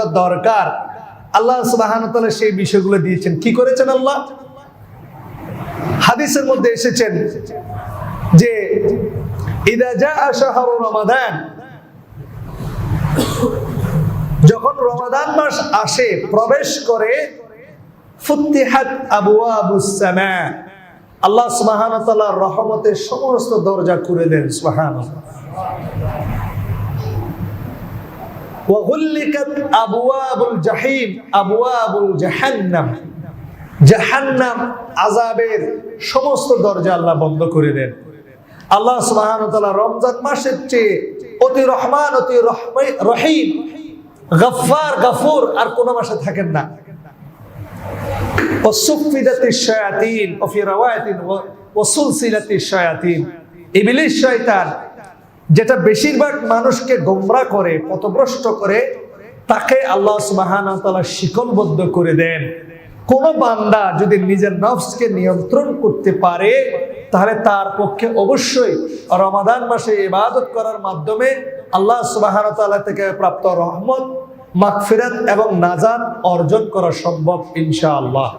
যেগুলো দরকার। আল্লাহ সুবাহান তালা সেই বিষয়গুলো দিয়েছেন। কি করেছেন আল্লাহ? হাদিসের মধ্যে এসেছেন যে, ইদা যা শাহরু রমাদান। যখন রমাদান মাস আসে, প্রবেশ করে ফুতিহাত আবওয়াবুস সামা। আল্লাহ সুবহানাহু ওয়া রহমতের সমস্ত দরজা খুলে দেন, সুবহানাল্লাহ। وغلقت أبواب الجحيم أبواب جهنم জাহান্নাম আজাবের সমস্ত দরজা আল্লাহ বন্ধ করে দেন আল্লাহ সুবহানাহু ওয়া তাআলা রমজান মাসের চেয়ে অতি রহমান অতি রহমা- রহিম গফফার গফুর আর কোন মাসে থাকেন না وصفدت الشياطين وفي روايه وسلسله الشياطين ইবলিস শয়তান যেটা বেশিরভাগ মানুষকে গোমরা করে, পথভ্রষ্ট করে, তাকে আল্লাহ সুবহানাহু ওয়া শিকলবদ্ধ করে দেন। কোন বান্দা যদি নিজের নফসকে নিয়ন্ত্রণ করতে পারে, তাহলে তার পক্ষে অবশ্যই রমাদান মাসে ইবাদত করার মাধ্যমে আল্লাহ সুবহানাহু ওয়া থেকে প্রাপ্ত রহমত, মাগফিরাত এবং নাজান অর্জন করা সম্ভব ইনশাআল্লাহ।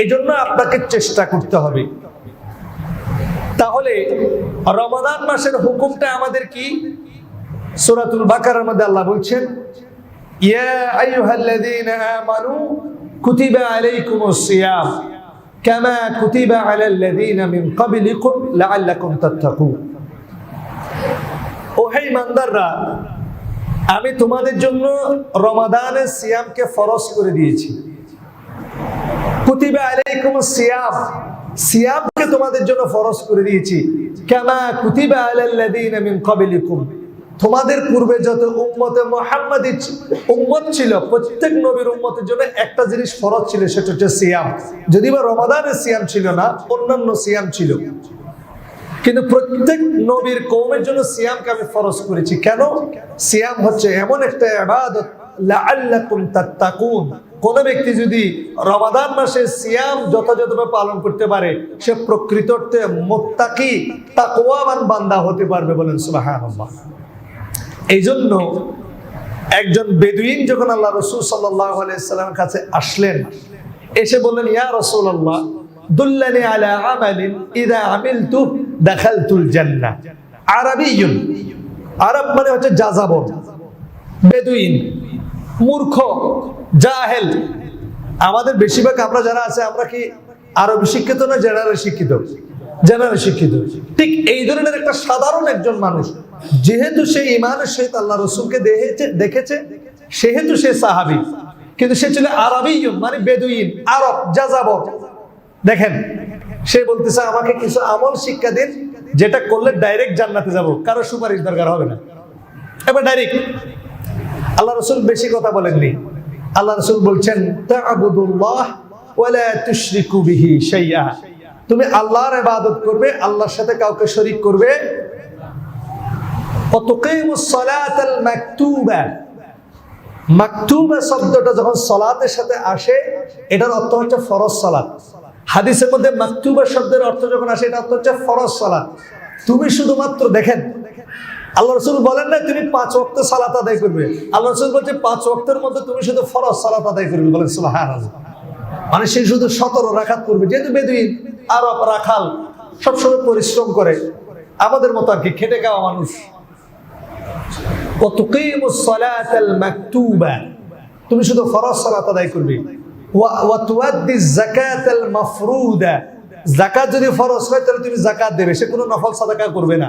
এই জন্য আপনাকে চেষ্টা করতে হবে। তাহলে রমাদান মাসের হুকুমটা আমাদের কি? সূরাতুল বাকারার মধ্যে আল্লাহ বলছেন, ইয়া আইয়ুহাল্লাযীনা আমানু কুতিবা আলাইকুমুস সিয়াম কামা কুতিবা আলাল্লাযীনা মিন ক্বাবলিকুম লাআল্লাকুম তাত্তাকুন। ও হে ইমানদাররা, আমি তোমাদের জন্য রমাদানের সিয়ামকে ফরজ করে দিয়েছি। কুতিবা আলাইকুম সিয়াম সিয়ামকে তোমাদের জন্য ফরজ করে দিয়েছি। কামা কুতিবা আলাল্লাযীনা মিন ক্বাবলিকুম। তোমাদের পূর্বে যত উম্মতে মুহাম্মাদি উম্মত ছিল, প্রত্যেক নবীর উম্মতের জন্য একটা জিনিস ফরজ ছিল, সেটা হচ্ছে সিয়াম। যদি বা রমাদানের সিয়াম ছিল না, অন্যান্য সিয়াম ছিল। কিন্তু প্রত্যেক নবীর কৌমের জন্য সিয়ামকে আমি ফরজ করেছি। কেন? সিয়াম হচ্ছে এমন একটা ইবাদত, লাআল্লাকুম তাত্তাকুন। কোন ব্যক্তি যদি রমাদান মাসে সিয়াম যথাযথভাবে পালন করতে পারে, সে প্রকৃত অর্থে মুত্তাকি, তাকওয়াবান বান্দা হতে পারবে বলেন সুবহানাল্লাহ। এই জন্য একজন বেদুইন যখন আল্লাহ রসুল সাল্লাহ কাছে আসলেন, এসে বললেন, ইয়া রসুল্লাহ দুল্লানি আলা আমালিন ইদা আমিলতু দাখালতুল জান্নাহ আরবিয়ুন, আরব মানে হচ্ছে যাযাবর। বেদুইন মূর্খ, জাহেল। আমাদের বেশিরভাগ আমরা যারা আছে, আমরা কি আরবি শিক্ষিত না জেনারেল শিক্ষিত? জেনারেল শিক্ষিত। ঠিক এই ধরনের একটা সাধারণ একজন মানুষ, যেহেতু সে ইমানের সহিত আল্লাহ রসুলকে দেখেছে দেখেছে, সেহেতু সে সাহাবি। কিন্তু সে ছিল আরবি মানে বেদুইন, আরব, যাযাবর। দেখেন, সে বলতেছে, আমাকে কিছু আমল শিক্ষা দিন, যেটা করলে ডাইরেক্ট জান্নাতে যাব। কারও সুপারিশ দরকার হবে না। এবার ডাইরেক্ট আল্লাহ রসুল বেশি কথা বলেননি। আল্লাহ রসুল বলছেন তুমি আল্লাহর ইবাদত করবে, আল্লাহর সাথে কাউকে শরীক করবে। শব্দটা যখন সালাতের সাথে আসে, এটার অর্থ হচ্ছে ফরজ সালাত। হাদিসের মধ্যে মাকতুবা শব্দের অর্থ যখন আসে এটা অর্থ হচ্ছে ফরজ সালাত। তুমি শুধুমাত্র দেখেন আল্লাহ রসুল বলেন না তুমি পাঁচ অক্ত সালাত আদায় করবে। আল্লাহ রসুল বলছে, পাঁচ অক্তের মধ্যে তুমি শুধু ফরজ সালাত আদায় করবে। বলেন মানে সে শুধু সতর রাখাত করবে যেহেতু বেদুইন, আর রাখাল সবসময় পরিশ্রম করে, আমাদের মতো আর কি খেটে খাওয়া মানুষ। তুমি শুধু ফরজ সালাত আদায় করবে। জাকাত যদি ফরজ হয়, তাহলে তুমি জাকাত দেবে। সে কোনো নফল সাদাকা করবে না।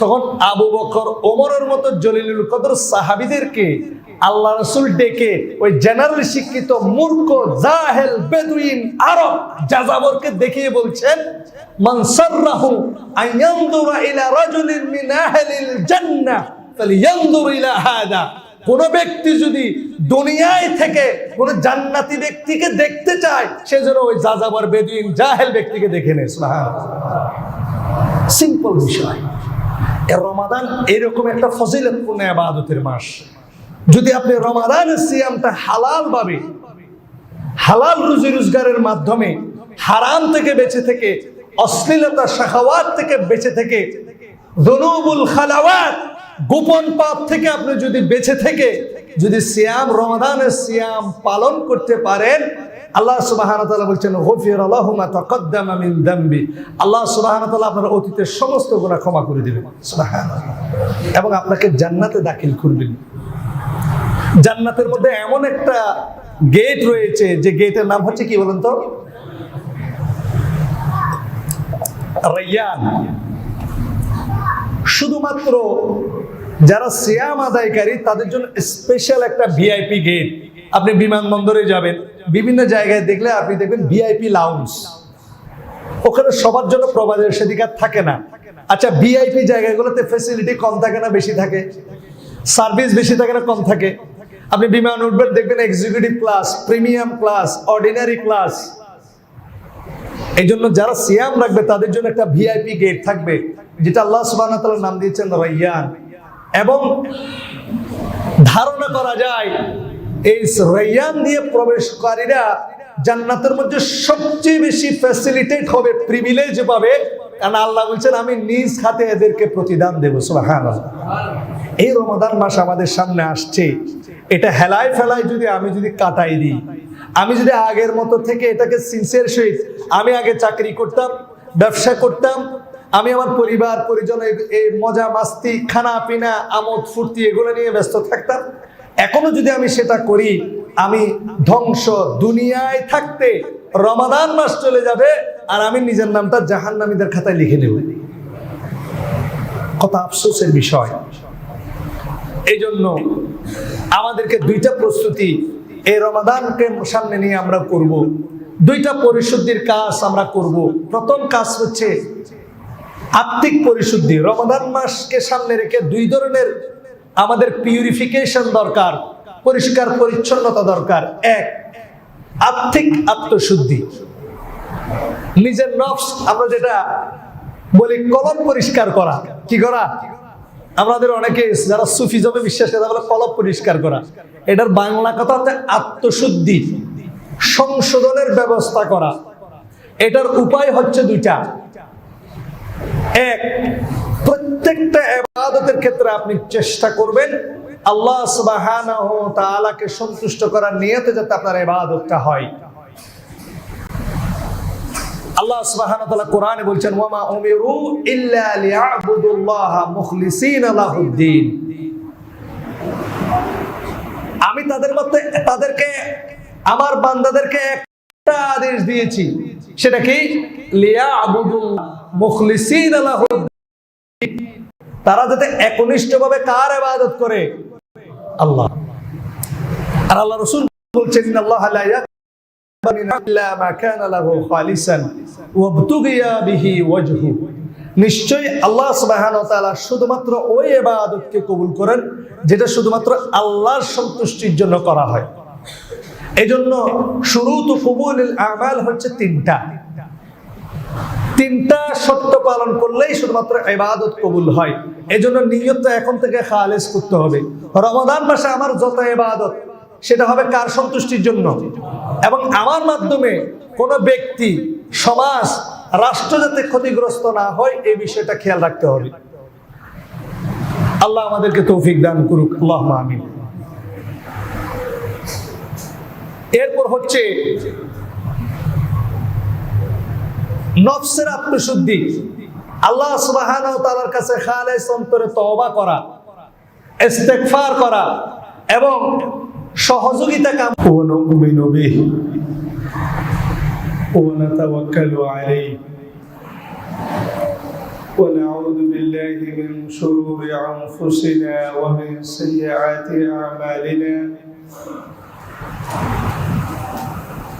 তখন আবু বকর ওমরের মতো জলিলুল কদর সাহাবিদেরকে আল্লাহ রসুল ডেকে ওই জেনারেল শিক্ষিত মূর্খ, জাহেল, বেদুইন, আরব যাযাবরকে দেখিয়ে বলছেন, মান সাররাহু আয়ানদুরা ইলা রাজুলিন মিন আহলিল জান্নাহ ফালিয়ানদুর ইলা হাদা। কোন ব্যক্তি যদি দুনিয়ায় থেকে কোন জান্নাতি ব্যক্তিকে দেখতে চায় সেজন্য ওই যাযাবর বেদিন জাহেল ব্যক্তিকে দেখে নেয়। সিম্পল বিষয়। রমাদান এরকম একটা ফজিলতপূর্ণ আবাদতের মাস। যদি আপনি রমাদানের সিয়ামটা হালাল ভাবে, হালাল রুজি রোজগারের মাধ্যমে, হারাম থেকে বেঁচে থেকে, অশ্লীলতা, শাখাওয়াত থেকে বেঁচে থেকে, দনুবুল খালাওয়াত, গোপন পাপ থেকে আপনি যদি বেঁচে থেকে, যদি সিয়াম, রমাদানের সিয়াম পালন করতে পারেন আল্লাহ সুবহানাহু ওয়া তাআলা বলছেন, গফির লাহু মা তাকাদ্দামা মিন দামবি। আল্লাহ সুবহানাহু ওয়া তাআলা আপনার অতীতের সমস্ত গুনাহ ক্ষমা করে দিবেন। এবং আপনাকে জান্নাতে দাখিল করবেন। জান্নাতের মধ্যে এমন একটা গেট রয়েছে, যে গেটের নাম হচ্ছে কি বলুন তো? রাইয়ান শুধুমাত্র যারা সিয়াম আদায়কারী, তাদের জন্য স্পেশাল একটা ভিআইপি গেট আপনি বিমানবন্দরে যাবেন, বিভিন্ন জায়গায় দেখলে আপনি দেখবেন ভিআইপি লাউন্স ওখানে সবার জন্য প্রবেশাধিকার থাকে না। আচ্ছা ভিআইপি জায়গাগুলোতে ফেসিলিটি কম থাকে না, বেশি থাকে? সার্ভিস বেশি থাকে না, কম থাকে? আপনি বিমান উঠবেন, দেখবেন executive class premium class ordinary class এই জন্য যারা সিয়াম রাখবে, তাদের জন্য একটা ভিআইপি গেট থাকবে, যেটা আল্লাহ সুবাহ নাম দিয়েছেন রাইয়ান এবং ধারণা করা যায় এই রাইয়ান দিয়ে প্রবেশকারীরা জান্নাতের মধ্যে সবচেয়ে বেশি ফ্যাসিলিটেট হবে প্রিভিলেজ পাবে। কারণ আল্লাহ বলছেন, আমি নিজ হাতে এদেরকে প্রতিদান দেবো। সুবহানাল্লাহ। এই রমাদান মাস আমাদের সামনে আসছে। এটা হেলায় ফেলায় যদি আমি যদি কাটাই দিই, আমি যদি আগের মতো থেকে এটাকে সিনসিয়ার সহিত, আমি আগে চাকরি করতাম, ব্যবসা করতাম, আমি আমার পরিবার, পরিজন, এই মজা মাস্তি খানা পিনা আমোদ ফুর্তি এগুলো নিয়ে ব্যস্ত থাকতাম এখনও যদি আমি সেটা করি, আমি ধ্বংস দুনিয়ায় থাকতে রমাদান মাস চলে যাবে আর আমি নিজের নামটা জাহান্নামীদের খাতায় লিখে নেব। কত আফসোসের বিষয়। এই জন্য আমাদেরকে দুইটা প্রস্তুতি এই রমাদানকে সামনে নিয়ে আমরা করব। দুইটা পরিশুদ্ধির কাজ আমরা করব। প্রথম কাজ হচ্ছে আত্মিক পরিশুদ্ধি। রমাদান মাসকে সামনে রেখে দুই ধরনের আমাদের পিউরিফিকেশন দরকার, পরিষ্কার পরিচ্ছন্নতা দরকার। এক, আত্মিক আত্মশুদ্ধি। নিজের নফস আমরা যেটা বলি কলম পরিষ্কার করা। কি করা? আমাদের অনেকে যারা সুফিজমে বিশ্বাস করে বলে কলম পরিষ্কার করা। এটার বাংলা কথা হচ্ছে আত্মশুদ্ধি, সংশোধনের ব্যবস্থা করা। এটার উপায় হচ্ছে দুইটা। এক প্রত্যেকটা এবাদতের ক্ষেত্রে আপনি চেষ্টা করবেন আল্লাহ তাআলাকে সন্তুষ্ট করার নিয়তে যাতে আপনার ইবাদতটা হয়। আল্লাহ তাআলা কোরআনে বলছেন, ওয়ামা উমিরু ইল্লা লিয়াবুদুল্লাহ আমি তাদের মধ্যে, তাদেরকে, আমার বান্দাদেরকে একটা আদেশ দিয়েছি, সেটা কি? লিয়াবুদুল্লাহ মুখলিসিনা লাহুদ্দিন। তারা যাতে একনিষ্ঠভাবে কার ইবাদত করে? আল্লাহ। আর আল্লাহ রাসূল বলছেন আল্লাহ নিশ্চয়ই শুধুমাত্র ওই ইবাদতকে কবুল করেন যেটা শুধুমাত্র আল্লাহর সন্তুষ্টির জন্য করা হয়। শুরুতু কবুলুল আমাল হচ্ছে তিনটা। তিনটা সত্য পালন করলেই শুধুমাত্র এবাদত কবুল হয়। এজন্য নিয়তটা এখন থেকে খালেস করতে হবে। রমাদান মাসে আমার যত এবাদত সেটা হবে কার সন্তুষ্টির জন্য? এবং আমার মাধ্যমে কোন ব্যক্তি, সমাজ, রাষ্ট্র যাতে ক্ষতিগ্রস্ত না হয়, এই বিষয়টা খেয়াল রাখতে হবে। আল্লাহ আমাদেরকে তৌফিক দান করুক। আল্লাহ আমিন। এরপর হচ্ছে নফসের আত্মশুদ্ধি আল্লাহ সুবহানাহু ওয়া তাআলার কাছে খালেস অন্তরে তওবা করা ইস্তেগফার করা এবং সহযোগিতা কাম ونؤمن به ونتوكل عليه ونعوذ بالله من شرور أنفسنا ومن سيئات أعمالنا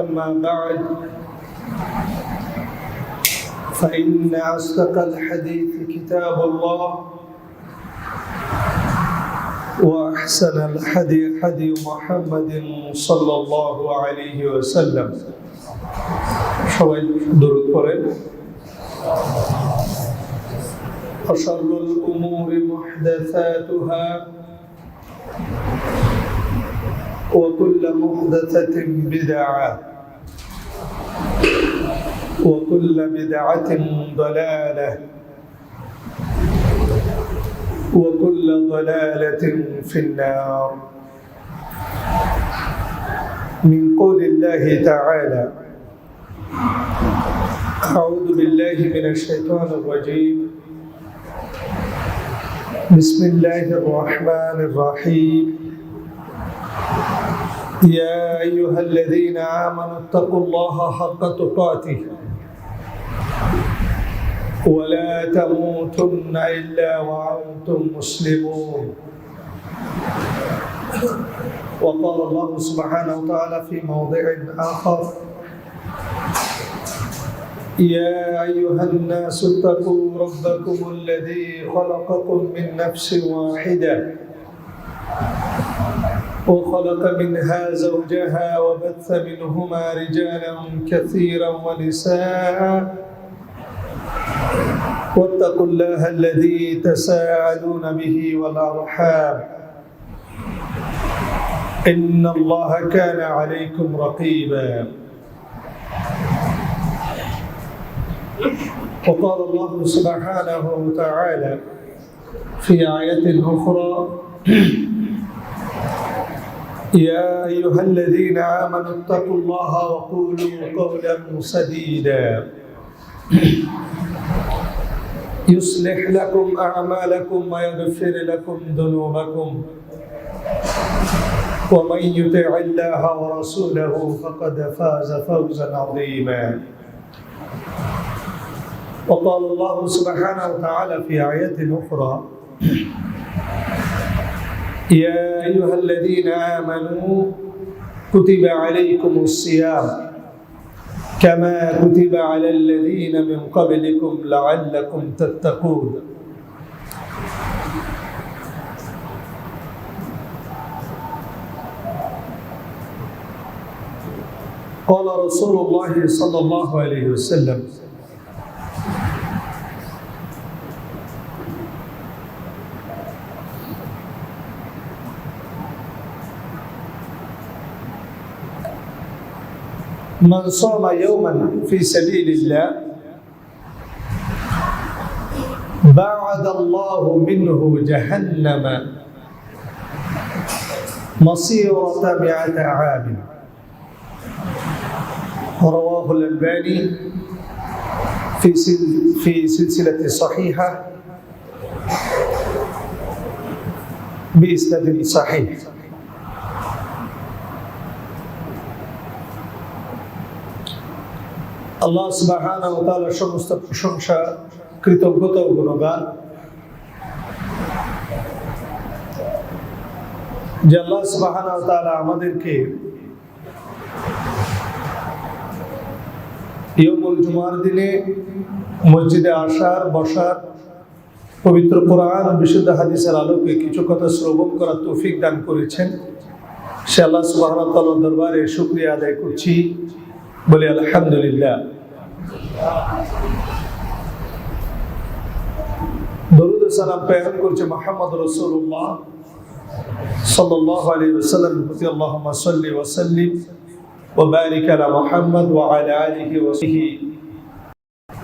اما بعد فان اصدق الحديث كتاب الله وأحسن الحدي حدي محمد صلى الله عليه وسلم সবাই দরুদ পড়েন وشر الأمور محدثاتها وكل محدثة بدعة. وكل بدعة ضلالة. وكل ضلالة في النار. من قول الله تعالى أعوذ بالله من الشيطان الرجيم. بسم الله الرحمن الرحيم. يا أيها الذين آمنوا اتقوا الله حق تقاته ولا تموتن إلا وأنتم مسلمون. وقال الله سبحانه وتعالى في موضع آخر يا أيها الناس اتقوا ربكم الذي خلقكم من نفس واحدة وخلق منها زوجها وبث منهما رجالا كثيرا ونساء. واتقوا الله الذي تساءلون به والأرحام. إن الله كان عليكم رقيبا. وقال الله سبحانه وتعالى في آية أخرى. يا أيها الذين آمنوا اتقوا الله وقولوا قولا سديدا. يصلح لكم أعمالكم ويغفر لكم ذنوبكم. ومن يطع الله ورسوله فقد فاز فوزا عظيما. وقال الله سبحانه وتعالى في آية أخرى يا أيها الذين آمنوا كتب عليكم الصيام كما كتب على الذين من قبلكم لعلكم تتقون. قال رسول الله صلى الله عليه وسلم من صام يوما في سبيل الله بعد الله منه جهنم. مصيرة مئة عام رواه الألباني في في سلسلة صحيحة بإسناد صحيح. আল্লাহ সুবাহানা ও তাআলার সমস্ত প্রশংসা, কৃতজ্ঞতা গুণগান। যে আল্লাহ সুবাহানা আমাদেরকে ইয়মুল জুমার দিনে মসজিদে আসার, বসার, পবিত্র কোরআন, বিশুদ্ধ হাদিসের আলোকে কিছু কথা শ্রবণ করার তৌফিক দান করেছেন। সে আল্লাহ তাআলার দরবারে শুক্রিয়া আদায় করছি। বলে আলহামদুলিল্লাহ। দরুদ সালাম প্রেরণ করছে মোহাম্মদ রসুল্লাহ সাল্লাল্লাহু আলাইহি ওয়াসাল্লাম প্রতি আল্লাহুম্মা সাল্লি ওয়া সাল্লিম ওয়া বারিক আলা মুহাম্মদ ওয়া আলা আলিহি ওয়া সাহবিহি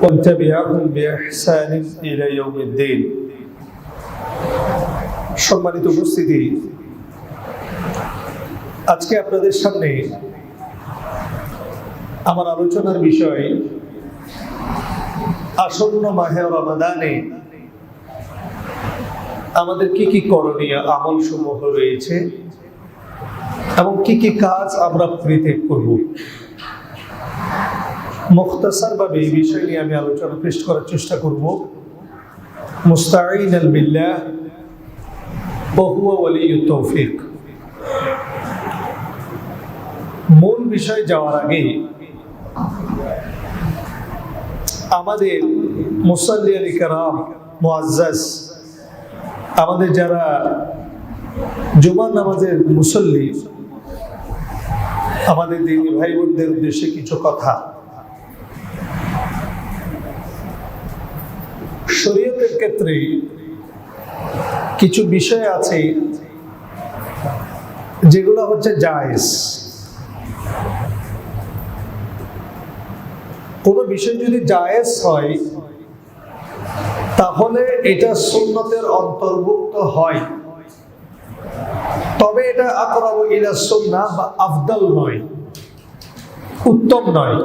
ওয়া তাবিআহুম বিইহসান ইলা ইয়াউমিদ্দিন। সম্মানিত উপস্থিতি, আজকে আপনাদের সামনে আমার আলোচনার বিষয় আসন্ন মাহে রমাদানে আমাদের কি কি করণীয় আমল সমূহ রয়েছে এবং কি কি কাজ আমরা পরিত্যাগ করব? মুখতাসার ভাবে এই বিষয় নিয়ে আমি আলোচনা পেশ করার চেষ্টা করব। মুস্তাঈন আল বিল্লাহ বহুয়া ওয়ালিয়ু তৌফিক। মূল বিষয় যাওয়ার আগে আমাদের মুসল্লি আলী কারাম, মুআজ্জাজ, আমাদের যারা জুমার নামাজের মুসল্লি, আমাদের দিনী ভাই বোনদের উদ্দেশ্যে কিছু কথা। শরীয়তের ক্ষেত্রে কিছু বিষয় আছে যেগুলো হচ্ছে জায়েজ। কোনো বিষয় যদি জায়েজ হয়, তাহলে এটা সুন্নতের অন্তর্ভুক্ত হয়। তবে এটা আকরাবু ইলা সুন্নাহ বা আফদল নয়, উত্তম নয়।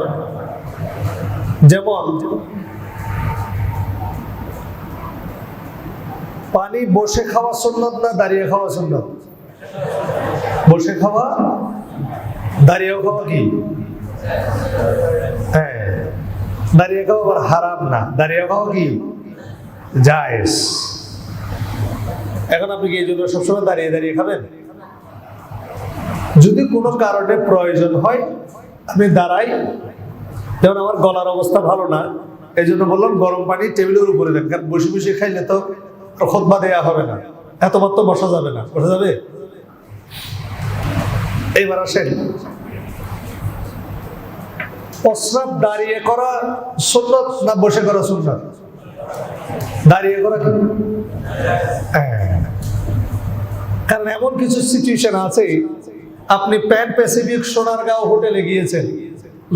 যেমন, পানি বসে খাওয়া সুন্নত না দাঁড়িয়ে খাওয়া সুন্নত? বসে খাওয়া দাঁড়িয়ে খাওয়া কি? হ্যাঁ। দাঁড়িয়ে খাওয়া আবার হারাম না দাঁড়িয়ে খাওয়া কি? জায়েজ। এখন আপনি কি এই জন্য সবসময় দাঁড়িয়ে দাঁড়িয়ে খাবেন? যদি কোনো কারণে প্রয়োজন হয় আমি দাঁড়াই। যেমন আমার গলার অবস্থা ভালো না এই জন্য বললাম গরম পানি টেবিলের উপরে দেন কারণ বসে বসে খাইলে তো খোদবা দেওয়া হবে না। এত মাত্র বসা যাবে না বসা যাবে? এইবার আসেন। প্রস্রাব দাঁড়িয়ে করা সুন্নত না বসে করা সুন্নত? দাঁড়িয়ে করা কি? হ্যাঁ। কারণ এমন কিছু সিচুয়েশন আছে, আপনি প্যান প্যাসিফিক সোনারগাঁও হোটেলে গিয়েছেন,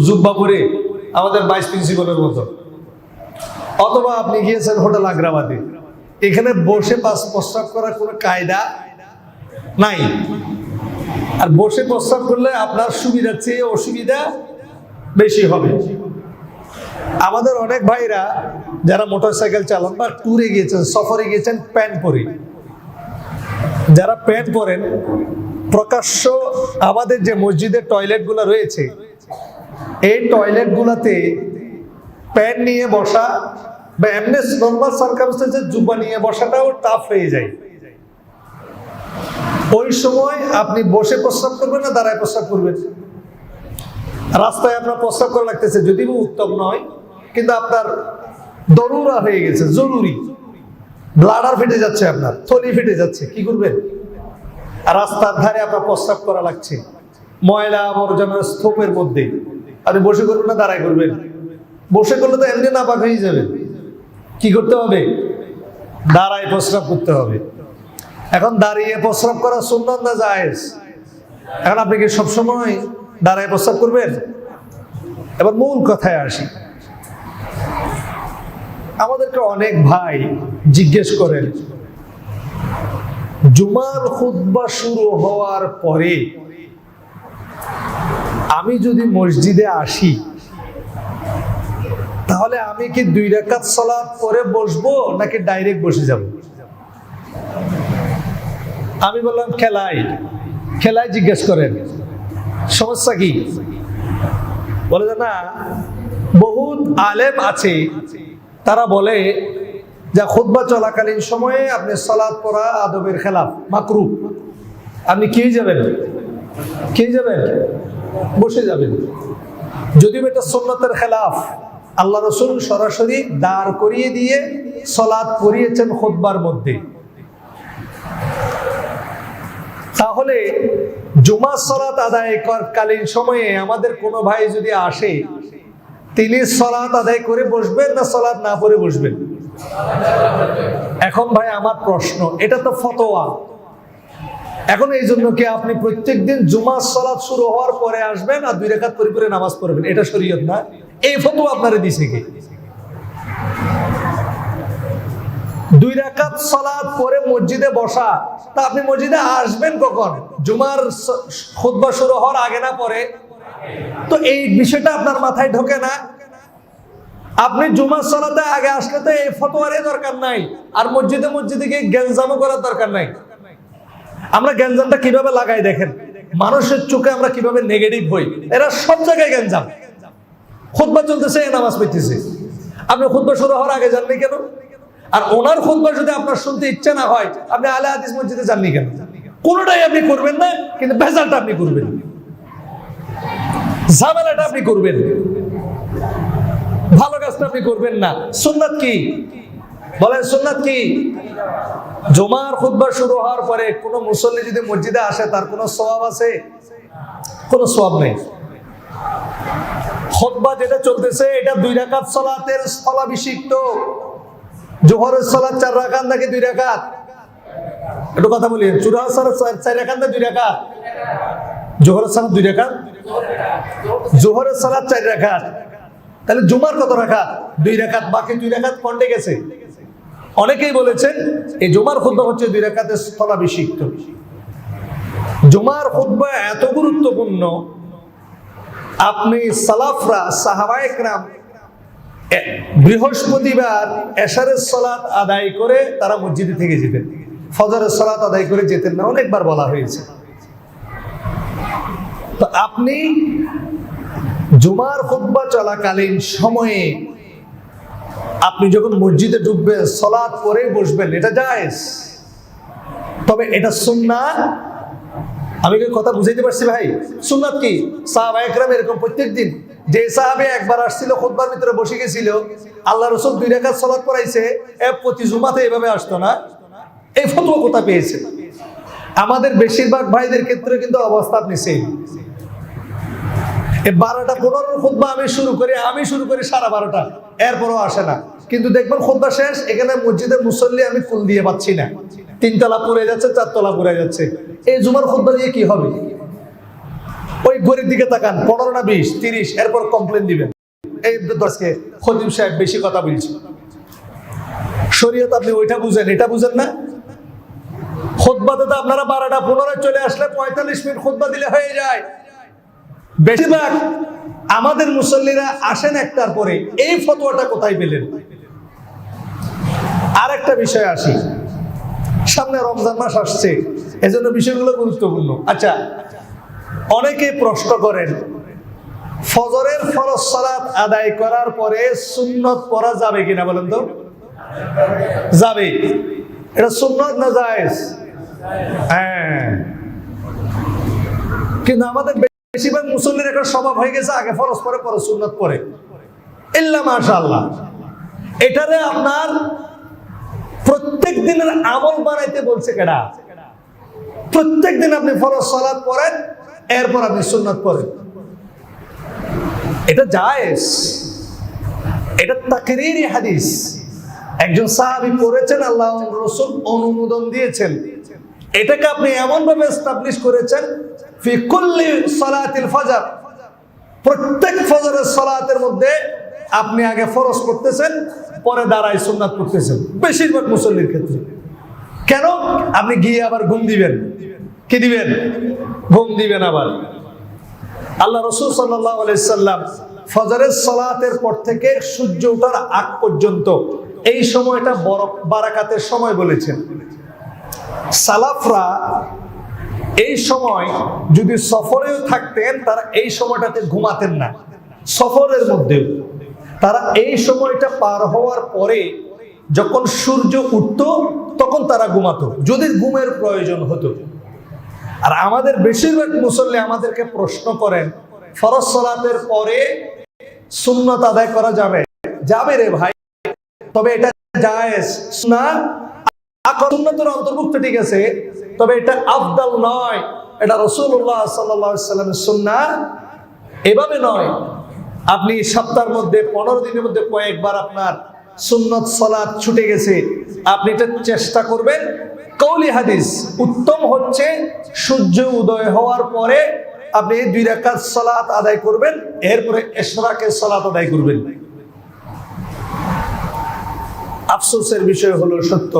জুব্বা পরে আমাদের ভাইস প্রিন্সিপালের মতো। অথবা আপনি গিয়েছেন হোটেল আগ্রাবাদে, এখানে বসে পাস প্রস্রাব করার কোনো কায়দা নাই। আর বসে প্রস্রাব করলে আপনার সুবিধার চেয়ে অসুবিধা বেশি হবে। আমাদের অনেক ভাইরা যারা মোটরসাইকেল চালান বা ট্যুরে গিয়েছেন, সফরে গিয়েছেন, প্যান্ট পরে। যারা প্যান্ট পরেন, প্রকাশ্য আমাদের যে মসজিদের টয়লেটগুলো রয়েছে, এই টয়লেটগুলোতে প্যান্ট নিয়ে বসা বা এমনি নর্মাল সার্কামস্টেন্সের জুব্বা নিয়ে বসাটাও টাফ হয়ে যায়। ওই সময় আপনি বসে প্রস্রাব করবেন না, দাঁড়ায় প্রস্রাব করবেন? রাস্তায় আপনার প্রস্রাব করা লাগতেছে যদিও উত্তম নয়, কিন্তু আপনার দরুরা হয়ে গেছে, জরুরি। ব্লাডার ফেটে যাচ্ছে আপনার, থলি ফেটে যাচ্ছে, কি করবেন? রাস্তার ধারে আপনার প্রস্রাব করা লাগছে, ময়লা আবর্জনার স্তূপের মধ্যে। আপনি বসে করবেন না, দাঁড়ায় করবেন। বসে করলে তো এমনি নাপাক হয়ে যাবে। কি করতে হবে? দাঁড়ায় প্রস্রাব করতে হবে। এখন দাঁড়িয়ে প্রস্রাব করা সুন্দর না জায়েজ? এখন আপনি কি সবসময় দাঁড়ায় প্রস্তাব করবেন? এবার মূল কথায় আসি। আমাদেরকে অনেক ভাই জিজ্ঞেস করেন জুমার খুতবা শুরু হওয়ার পরে আমি যদি মসজিদে আসি, তাহলে আমি কি দুই রেখাত সালাত পরে বসবো নাকি ডাইরেক্ট বসে যাব? আমি বললাম, খেলাই। খেলায় জিজ্ঞেস করেন। সমস্যা কি? বলে না, বহুত আলেম আছে, তারা বলে যা খুদ্া চলাকালীন সময়ে আপনি সালাদ পড়া আদবের খেলাফ মাকরু আপনি কে যাবেন? কে যাবেন? বসে যাবেন। যদিও এটা সুন্নতের খেলাফ, আল্লাহ রসুল সরাসরি দাঁড় করিয়ে দিয়ে সলাদ পড়িয়েছেন খুদ্বার মধ্যে। তাহলে জুমা সলাত আদায় করকালীন সময়ে আমাদের কোনো ভাই যদি আসে, তিনি সলাত আদায় করে বসবেন না সলাত না পড়ে বসবেন? এখন ভাই আমার প্রশ্ন, এটা তো ফতোয়া। এখন এই জন্য কি আপনি প্রত্যেক দিন জুমা সলাৎ শুরু হওয়ার পরে আসবেন আর দুই রেখাত পরে পরে নামাজ পড়বেন? এটা শরীয়ত না। এই ফতোয়া আপনারা দিছে কি? দুই রাকাত সলাদ পরে মসজিদে বসা। তা আপনি মসজিদে আসবেন কখন? জুমার খুতবা শুরু হওয়ার আগে না পরে? তো এই বিষয়টা আপনার মাথায় ঢোকে না? আপনি জুমার সলাতে আগে আসলে তো এই ফতোয়ারই দরকার নাই, আর মসজিদে মসজিদে গিয়ে গ্যাঞ্জামও করার দরকার নাই। আমরা গ্যাঞ্জামটা কীভাবে লাগাই দেখেন? মানুষের চোখে আমরা কীভাবে নেগেটিভ হই? এরা সব জায়গায় গ্যাঞ্জাম। খুতবা চলতেছে এ নামাজ পেতেছে আপনি খুতবা শুরু হওয়ার আগে জাননি কেন? আর ওনার খুতবা যদি আপনার শুনতে ইচ্ছে না হয়, আপনি আলে হাদিস মসজিদে জাননি কেন? কোনোটাই আপনি করবেন না, কিন্তু ভেজালটা আপনি করবেন। ঝামেলাটা আপনি করবেন। ভালো কাজটা আপনি করবেন না। সুন্নাত কি? বলেন, সুন্নাত কি? জমার খুতবা শুরু হওয়ার পরে কোন মুসল্লি যদি মসজিদে আসে, তার কোনো সওয়াব আছে? কোনো সওয়াব নেই। খুতবা যেটা চলতেছে, এটা দুই রাকাত সালাতের স্থলাভিষিক্ত। জোহরের সালাত চার রাকাত নাকি দুই রাকাত? একটু কথা বলি। চুরাহ সালাত চার- রাকাত না দুই রাকাত? জোহরের সালাত দুই রাকাত? জোহরের সালাত চার রাকাত। তাহলে জুমার কত রাকাত? দুই রাকাত। বাকি দুই রাকাত কন্ডে গেছে। অনেকেই বলেছেন, এই জুমার খুদ্া হচ্ছে দুই রাকাতের স্থলাভিষিক্ত জুমার খুদ্া এত গুরুত্বপূর্ণ। আপনি সালাফরা সাহাবায়করাম বৃহস্পতিবার এশারের সলাৎ আদায় করে তারা মসজিদে থেকে যেতেন। ফজরের সলাৎ আদায় করে যেতেন না, অনেকবার বলা হয়েছে। তো আপনি জুমার খুতবা চলাকালীন সময়ে আপনি যখন মসজিদে ঢুকবেন সলাৎ পরে বসবেন, এটা জায়েজ। তবে এটা সুন্নাত আমি কথা বুঝাইতে পারছি ভাই? সুন্নাত কি? সাহাবা একরাম এরকম প্রত্যেক দিন যে সাহাবে একবার আসছিল, খুতবার ভিতরে বসে গেছিল। আল্লাহ রসুল দুই রেখাত সলাৎ পড়াইছে। প্রতি জুমাতে এভাবে আসতো না। এই ফতোয়া কোথা পেয়েছে? আমাদের বেশিরভাগ ভাইদের ক্ষেত্রে কিন্তু অবস্থা আপনি সেই বারোটা পনেরো খুদ্া আমি শুরু করি, আমি শুরু করি সারা বারোটা। এরপরও আসে না। কিন্তু দেখবেন খুদ্া শেষ, এখানে মসজিদের মুসল্লি আমি কুল দিয়ে পাচ্ছি না। তিনতলা পুড়ে যাচ্ছে, চারতলা পুড়ে যাচ্ছে। এই জুমার খুদ্া দিয়ে কি হবে? ওই ঘড়ির দিকে তাকান, পনেরো না বিশ, তিরিশ, এরপর কমপ্লেন দিবেন। এই দশকে খতিব সাহেব বেশি কথা বলছে। শরীয়ত আপনি ওইটা বুঝেন, এটা বুঝেন না? খোদবাতে তো আপনারা বারোটা পনেরো চলে আসলে পঁয়তাল্লিশ মিনিট খোদবা দিলে হয়ে যায়। বেশিরভাগ আমাদের মুসল্লিরা আসেন একটার পরে, এই ফতোয়াটা কোথায় পেলেন? আর একটা বিষয় আসি। সামনে রমজান মাস আসছে, এজন্য বিষয়গুলো গুরুত্বপূর্ণ। আচ্ছা অনেকে প্রশ্ন করেন, ফজরের ফরজ সালাত আদায় করার পরে সুন্নত পড়া যাবে কিনা বলেন তো? যাবে। এটা সুন্নত না জায়েজ? হ্যাঁ। কিন্তু আমাদের বেশিরভাগ মুসল্লির একটা স্বভাব হয়ে গেছে, আগে ফরজ পরে পরে সুন্নত পরে ইল্লা মাশাআল্লাহ। এটারে আপনার প্রত্যেক দিনের আমল বানাইতে বলছে কেডা? প্রত্যেক দিন আপনি ফরজ সালাত পড়েন এরপর আপনি সুন্নত পড়েন। এটা জায়েজ। এটা তাকরিরি হাদিস। একজন সাহাবী পড়েছেন আল্লাহ রসুল অনুমোদন দিয়েছেন। এটাকে আপনি এমন ভাবে এস্টাবলিশ করেছেন, ফি কুল্লি সালাতিল ফজর। প্রত্যেক ফজরের সালাতের মধ্যে আপনি আগে ফরজ করতেছেন পরে দাঁড়ায় সুন্নাত করতেছেন বেশিরভাগ মুসল্লির ক্ষেত্রে। কেন? আপনি গিয়ে আবার ঘুম দিবেন। কি দিবেন? ঘুম দিবেন আবার। আল্লাহ রসুল সাল্লাম ফজরের সলাতের পর থেকে সূর্য ওঠার আগ পর্যন্ত এই সময়টা বারাকাতের সময় বলেছেন। সালাফরা এই সময় যদি সফরেও থাকতেন, তারা এই সময়টাতে ঘুমাতেন না। সফরের মধ্যেও। তারা এই সময়টা পার হওয়ার পরে যখন সূর্য উঠত, তখন তারা ঘুমাতো। যদি ঘুমের প্রয়োজন হতো। আর আমাদের বেশিরভাগ মুসল্লি আমাদেরকে প্রশ্ন করেন, ফরজ সলাতের পরে সুন্নত আদায় করা যাবে? যাবে রে ভাই। তবে এটা জায়েজ না? সুন্নতের অন্তর্ভুক্ত ঠিক আছে, তবে এটা আফদাল নয়। এটা রসুল্লাহ সাল্লামের সুন্না। এভাবে নয়। আপনি সপ্তাহের মধ্যে, পনেরো দিনের মধ্যে কয়েকবার আপনার সুন্নত সলাদ ছুটে গেছে। আপনি এটা চেষ্টা করবেন কৌলি হাদিস, উত্তম হচ্ছে সূর্য উদয় হওয়ার পরে আপনি দুই রাকাত সলাত আদায় করবেন, এরপরে এশরাকের সলাত আদায় করবেন। আফসোসের বিষয় হলো সত্য।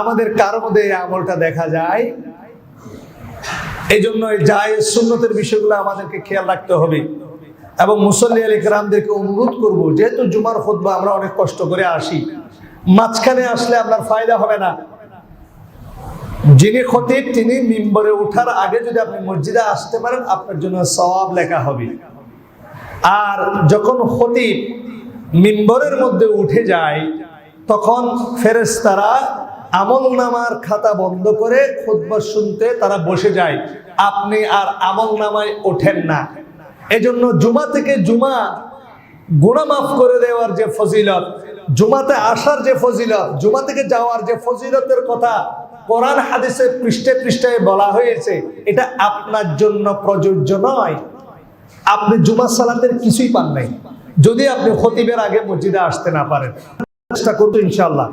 আমাদের কারও মধ্যে এই আমলটা দেখা যায়। এই জন্য যায় সুন্নতের বিষয়গুলো আমাদেরকে খেয়াল রাখতে হবে। এবং মুসল্লি আলী রামদেরকে অনুরোধ করব, যেহেতু জুমার খুতবা আমরা অনেক কষ্ট করে আসি, মাঝখানে আসলে আপনার ফায়দা হবে না। যিনি খতিব, তিনি মিম্বরে ওঠার আগে যদি আপনি মসজিদে আসতে পারেন, আপনার জন্য সওয়াব লেখা হবে। আর যখন খতিব মিম্বরের মধ্যে উঠে যায়, তখন ফেরেশতারা আমল নামার খাতা বন্ধ করে খুতবা শুনতে তারা বসে যায়। আপনি আর আমল নামায় ওঠেন না। এজন্য জুমা থেকে জুমা গুণা মাফ করে দেওয়ার যে ফজিলত, জুমাতে আসার যে ফজিলত, জুমা থেকে যাওয়ার যে ফজিলতের কথা কোরআন হাদিসের পৃষ্ঠে পৃষ্ঠে বলা হয়েছে, এটা আপনার জন্য প্রযোজ্য নয়। আপনি জুমা সালাতের কিছুই পান নাই। যদি আপনি খতিবের আগে মসজিদে আসতে না পারেন, চেষ্টা করতো ইনশাল্লাহ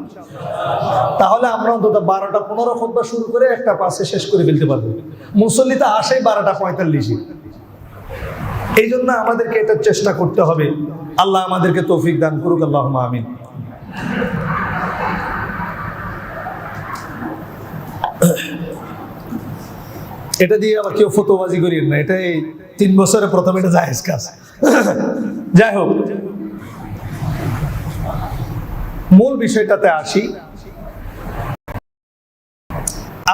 তাহলে আমরা অন্তত বারোটা পনেরো খোদ্া শুরু করে একটা পাশে শেষ করে ফেলতে পারব। মুসল্লি তো আসেই বারোটা পঁয়তাল্লিশে। এই জন্য আমাদেরকে এটা চেষ্টা করতে হবে। আল্লাহ আমাদেরকে তৌফিক দান করুক আল্লাহ আমিন। এটা দিয়ে আবার কেউ ফটোবাজি করি না এটা এই তিন বছরে প্রথম এটা জাহেজ কাজ। যাই হোক, মূল বিষয়টাতে আসি।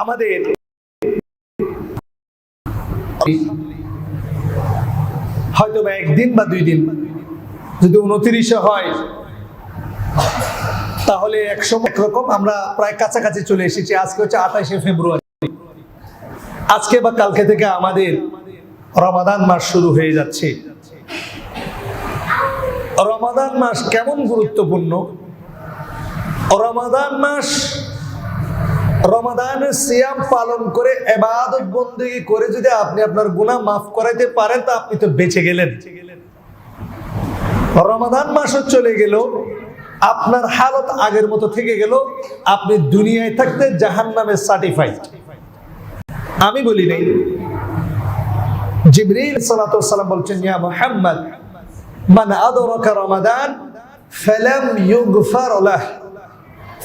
আমাদের হয়তো বা একদিন বা দুই দিন, যদি উনত্রিশে হয় তাহলে একশো একরকম আমরা প্রায় কাছাকাছি চলে এসেছি। আজকে হচ্ছে আঠাশে ফেব্রুয়ারি। আজকে বা কালকে থেকে আমাদের রমাদান মাস শুরু হয়ে যাচ্ছে। রমাদান মাস কেমন গুরুত্বপূর্ণ? রমাদান মাস রমাদানের সিয়াম পালন করে, এবাদত বন্দী করে যদি আপনি আপনার গুণা মাফ করাইতে পারেন, তা আপনি তো বেঁচে গেলেন। রমাদান মাসও চলে গেল। আপনার হালত আগের মতো থেকে গেল, আপনি দুনিয়ায় থাকতে জাহান নামে সার্টিফাইড আমি বলি নাই। জিবরিল সালাম বলছেন, ইয়া মুহাম্মদ, মান আদরাকা রমাদান, ফালাম ইউগফার লাহ,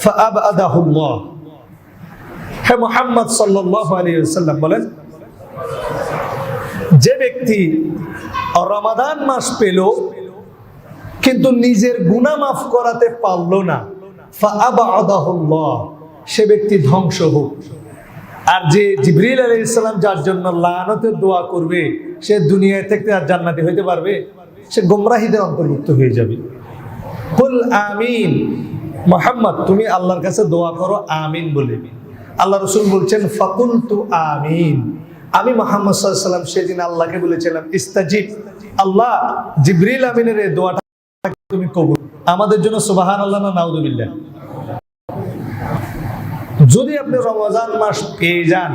ফাআবআদাহু আল্লাহ। হে মুহাম্মদ সাল্লাল্লাহু আলাইহি ওয়াসাল্লাম বলেন, যে ব্যক্তি রমাদান মাস পেল কিন্তু নিজের গুনাহ মাফ করাতে পারল না। সে ব্যক্তি ধ্বংস হোক। আর যে জিবরিল আলী ইসলাম যার জন্য লানতের দোয়া করবে, সে দুনিয়ায় থেকে আর জান্নাতি হইতে পারবে, সে গোমরাহিদের অন্তর্ভুক্ত হয়ে যাবে। কুল আমিন। মোহাম্মদ, তুমি আল্লাহর কাছে দোয়া করো, আমিন বলে। আল্লাহ রসুল বলছেন ফাকুল তু আমিন। আমি মোহাম্মদ সাল্লাম সেদিন আল্লাহকে বলেছিলাম, ইস্তাজিব। আল্লাহ জিবরিল আমিনের এই দোয়াটা তুমি কবুল। আমাদের জন্য সুবাহান আল্লাহ না নাউদুবিল্লাহ যদি আপনি রমজান মাস পেয়ে যান